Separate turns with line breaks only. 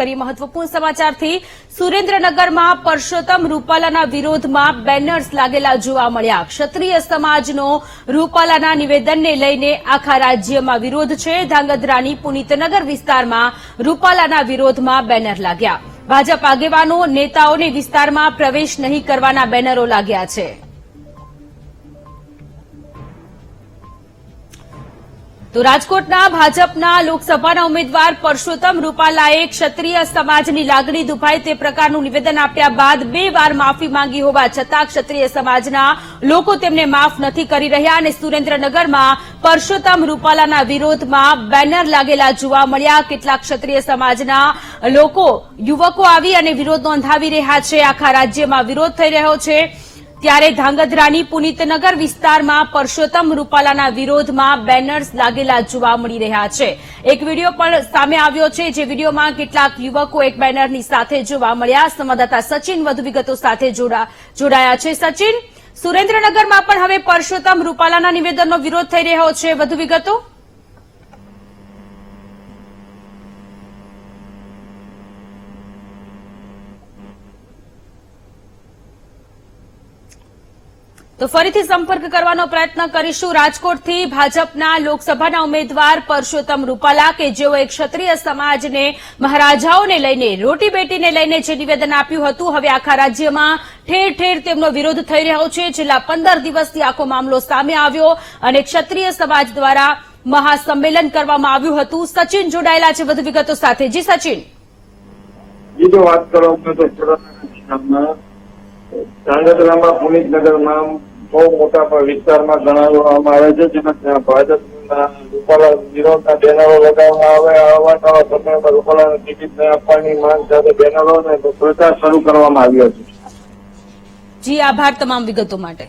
કરીએ મહત્વપૂર્ણ સમાચારથી સુરેન્દ્રનગરમાં પરસોત્તમ રૂપાલાના વિરોધમાં બેનર્સ લાગેલા જોવા મળ્યા. ક્ષત્રિય સમાજનો રૂપાલાના નિવેદનને લઈને આખા રાજ્યમાં વિરોધ છે. ધાંગધ્રાની પુનિતનગર વિસ્તારમાં રૂપાલાના વિરોધમાં બેનર લાગ્યા. ભાજપ આગેવાનો, નેતાઓને વિસ્તારમાં પ્રવેશ નહીં કરવાના બેનરો લાગ્યા છે. તો રાજકોટના ભાજપના લોકસભાના ઉમેદવાર પરસોત્તમ રૂપાલાએ ક્ષત્રિય સમાજની લાગણી દુભાય તે પ્રકારનું નિવેદન આપ્યા બાદ બે વાર માફી માંગી હોવા છતાં ક્ષત્રિય સમાજના લોકો તેમને માફ નથી કરી રહ્યા અને સુરેન્દ્રનગરમાં પરસોત્તમ રૂપાલાના વિરોધમાં બેનર લાગેલા જોવા મળ્યા. કેટલાક ક્ષત્રિય સમાજના લોકો યુવકો આવી અને વિરોધ નોંધાવી રહ્યા છે. આખા રાજ્યમાં વિરોધ થઈ રહ્યો છે. ત્યારે ધાંગધ્રાની પુનિતનગર વિસ્તારમાં પરસોત્તમ રૂપાલાના વિરોધમાં બેનર્સ લાગેલા જોવા મળી રહ્યા છે. એક વીડિયો પણ સામે આવ્યો છે, જે વિડીયોમાં કેટલાક યુવકો એક બેનરની સાથે જોવા મળ્યા. સંવાદદાતા સચિન વધુ વિગતો સાથે જોડા- જોડાયા છે. સચિન, સુરેન્દ્રનગરમાં પણ હવે પરસોત્તમ રૂપાલાના નિવેદનનો વિરોધ થઈ રહ્યો છે. વધુ વિગતો? તો ફરીથી સંપર્ક કરવાનો પ્રયત્ન કરીશું. રાજકોટથી ભાજપના લોકસભાના ઉમેદવાર પરસોત્તમ રૂપાલા કે જેઓ એક ક્ષત્રિય સમાજને મહારાજાઓને લઈને રોટી બેટીને લઈને જે નિવેદન આપ્યું હતું, હવે આખા રાજ્યમાં ઠેર ઠેર તેમનો વિરોધ થઈ રહ્યો છે. છેલ્લા પંદર દિવસથી આખો મામલો સામે આવ્યો અને ક્ષત્રિય સમાજ દ્વારા મહાસંમેલન કરવામાં આવ્યું હતું. સચિન જોડાયેલા છે વધુ વિગતો સાથે. જી, સચિન.
ધાંગધ્રામાં પુનિતનગરમાં બહુ મોટા વિસ્તારમાં ગણાવવામાં આવે છે, જેમાં ભાજપ ભાજપના રૂપાલા વિરોધના બેનરો લગાવવામાં આવે અવારનવાર સમયમાં રૂપાલાને ટિકિટ આપવાની માંગ સાથે બેનરો અને પ્રચાર શરૂ કરવામાં આવ્યો છે.
જી, આભાર તમામ વિગતો માટે.